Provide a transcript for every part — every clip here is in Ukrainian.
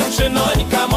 дівчинонька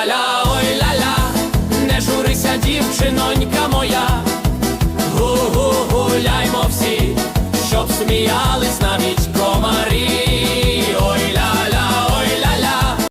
ля-ля, ой ля-ля, не журися, дівчинонька моя, гу-гу-гуляймо всі, щоб сміялись.